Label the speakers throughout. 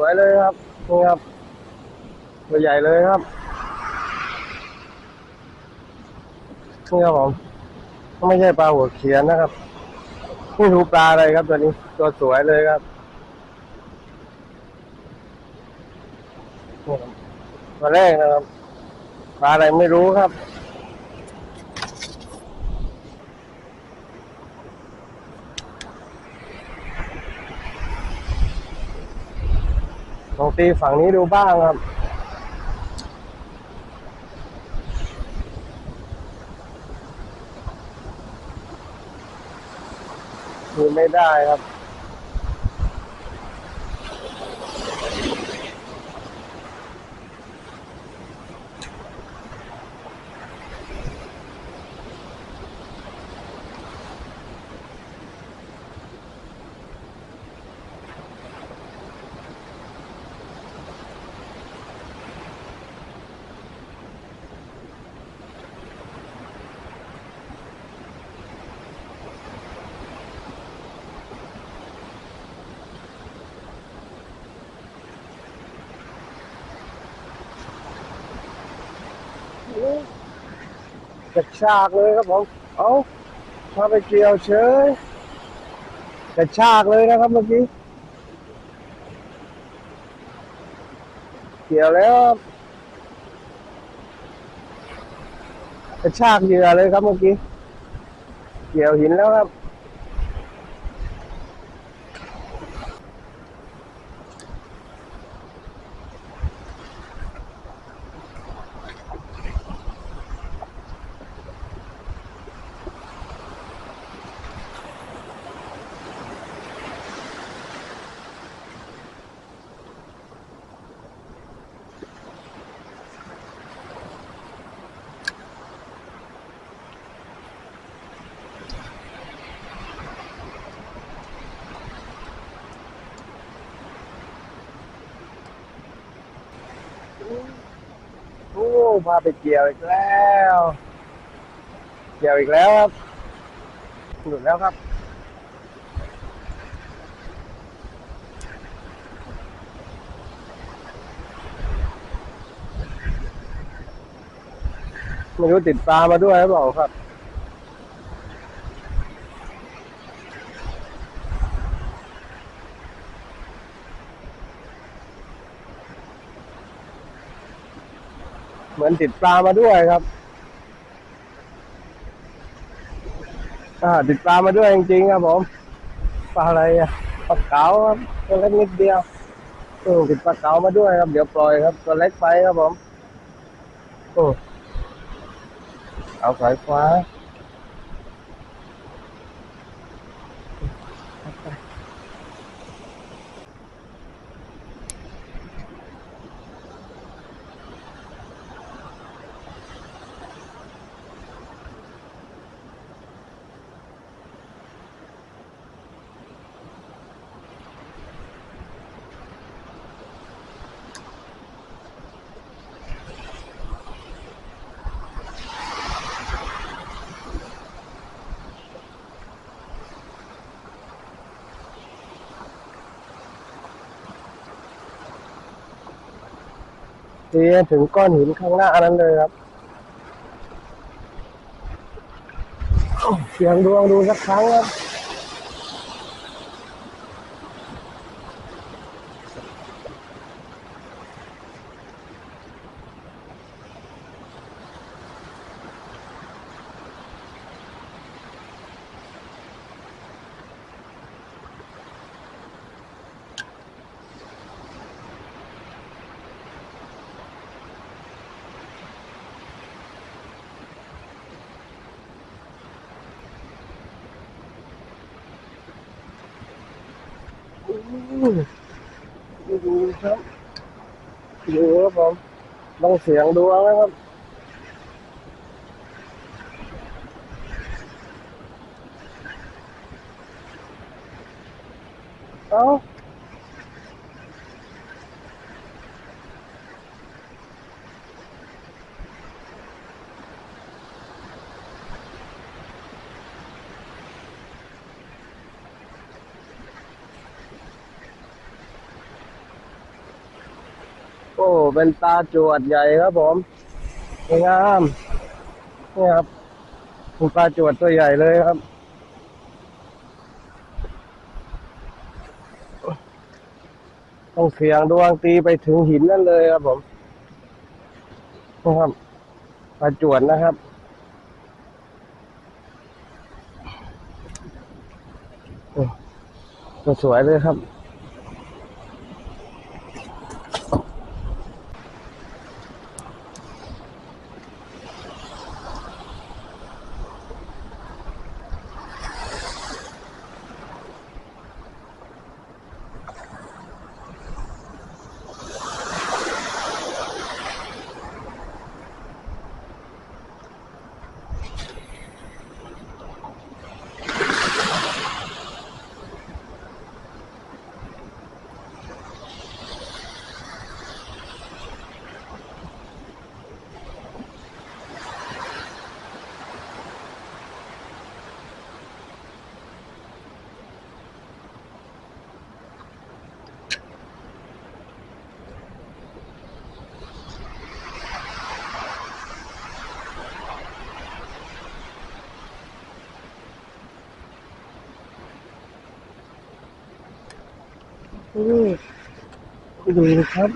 Speaker 1: สวยเลยครับนี่ครับตัวใหญ่เลยครับนี่ครับผมไม่ใช่ปลาหัวเขียนนะครับไม่รู้ปลาอะไรครับตัวนี้ ตัวสวยเลยครับตัวแรกนะครับ ปลาอะไรไม่รู้ครับ ลอง ตีฝั่งนี้ดูบ้างครับดูไม่ได้ครับ กระชากเลยครับผมเอา้าไปเกี่ยวเฉยกระชากเลยนะครับเมื่อกี้เกี่ยวแล้วกระชากเหยื่อเลยครับเมื่อกี้เกี่ยวหินแล้วครับ โอ้ พาไปเกี่ยวอีกแล้ว เกี่ยวอีกแล้วครับหลุดแล้วครับ ไม่รู้ติดปลามาด้วยหรือเปล่าครับ เหมือนติดปลามาด้วยครับ อ่า ติดปลามาด้วยจริงๆครับผมปลาอะไรอะปลาเก๋าครับตัวเล็กนิดเดียวอืมติดปลาเก๋ามาด้วยครับเดี๋ยวปล่อยครับตัวเล็กไปครับผมอืมเอาสายฟ้า เทียถึงก้อนหินข้างหน้านั้นเลยครับเสียงดวงดูสักครั้งครับ ดูครับดูครับผมลองเสียงดวงนะครับเอ้า โอ้ เป็นตาจวดใหญ่ครับผมสวยงามนี่ครับเป็นปลาจวดตัวใหญ่เลยครับ ต้องเสียงดวงตีไปถึงหินนั่นเลยครับผมนะครับปลาจวดนะครับสวยเลยครับ ดูนะครับ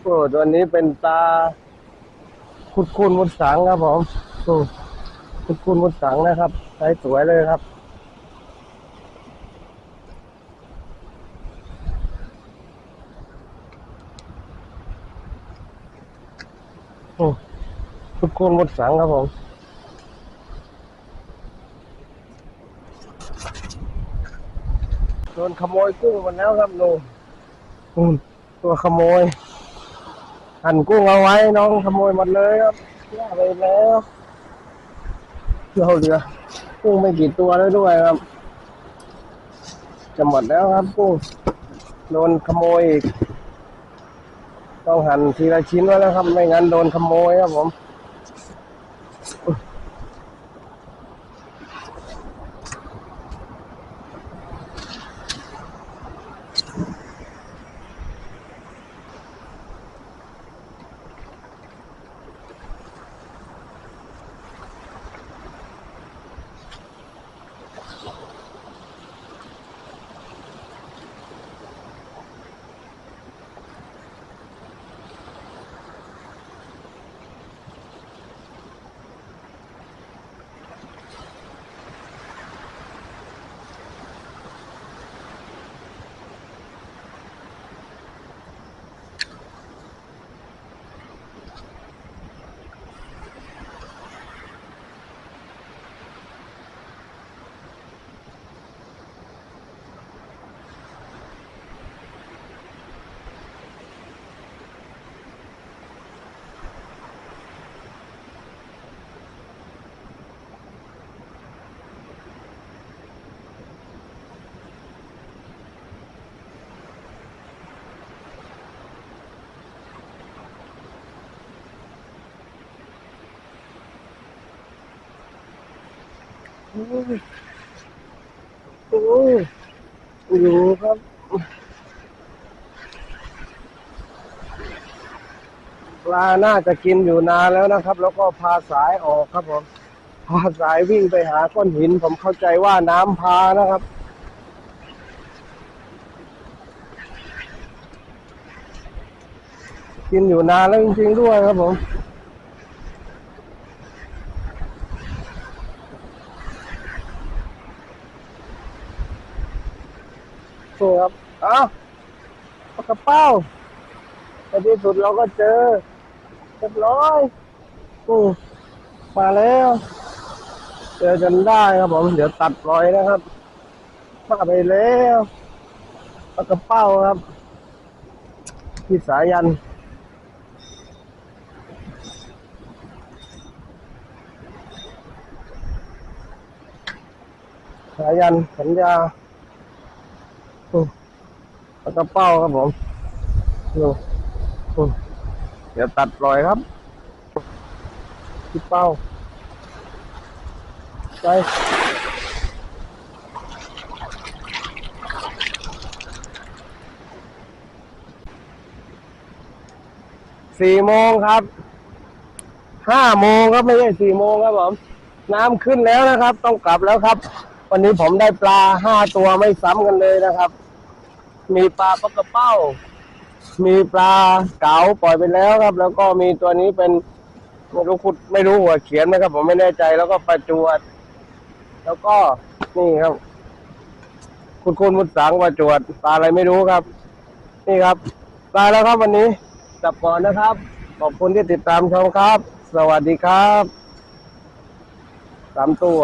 Speaker 1: โอ้ตัวนี้เป็นตาคุดคูนมุดสังครับผม โอ้คุดคูนมุดสังนะครับใช้สวยเลยครับ โอ้คุดคูนมุดสังครับผมโดนขโมยกุ้งมดแล้วครับนูนนูนตัวขโมยหั่นกุ้งเอาไว้น้องขโมยหมดเลยครับย่าไปแล้ว เราเหลือกุ้งไม่กี่ตัวแล้วด้วยครับ จะหมดแล้วครับกุ้งโดนขโมยอีกต้องหั่นทีละชิ้นไว้แล้วครับ ไม่งั้นโดนขโมยครับผม โอ้ยโอ้ยอยู่ครับปลาน่าจะกินอยู่นานแล้วนะครับ แล้วก็พาสายออกครับผมพาสายวิ่งไปหาก้อนหิน ผมเข้าใจว่าน้ำพานะครับกินอยู่นานแล้วจริงๆด้วยครับผม นี่ครับเอ้าปากกระ เป้าในที่สุดเราก็เจอเรียบร้อยอืมมาแล้ว เจอจนได้ครับผม เดี๋ยวตัดปล่อยนะครับ มาไปแล้วปากระเป้าครับ ที่สายันสายันสัญญาอืมแล้วก็เป้าครับผม ดูอืมเดี๋ยวตัดปล่อยครับที่เป้า ไปสี่โมงครับ ห้าโมงครับไม่ใช่สี่โมงครับผม น้ำขึ้นแล้วนะครับ ต้องกลับแล้วครับ วันนี้ผมได้ปลาห้าตัวไม่ซ้ำกันเลยนะครับ มีปลาปลากระเป้า มีปลาเก๋าปล่อยไปแล้วครับ แล้วก็มีตัวนี้เป็นไม่รู้ขุดไม่รู้หัวเขียนไหมครับ ผมไม่แน่ใจแล้วก็ปลาจวด แล้วก็นี่ครับ คุณคุณมุดสังปลาจวดปลาอะไรไม่รู้ครับ นี่ครับปลาแล้วครับวันนี้กลับก่อนนะครับ ขอบคุณที่ติดตามชมครับ สวัสดีครับสามตัว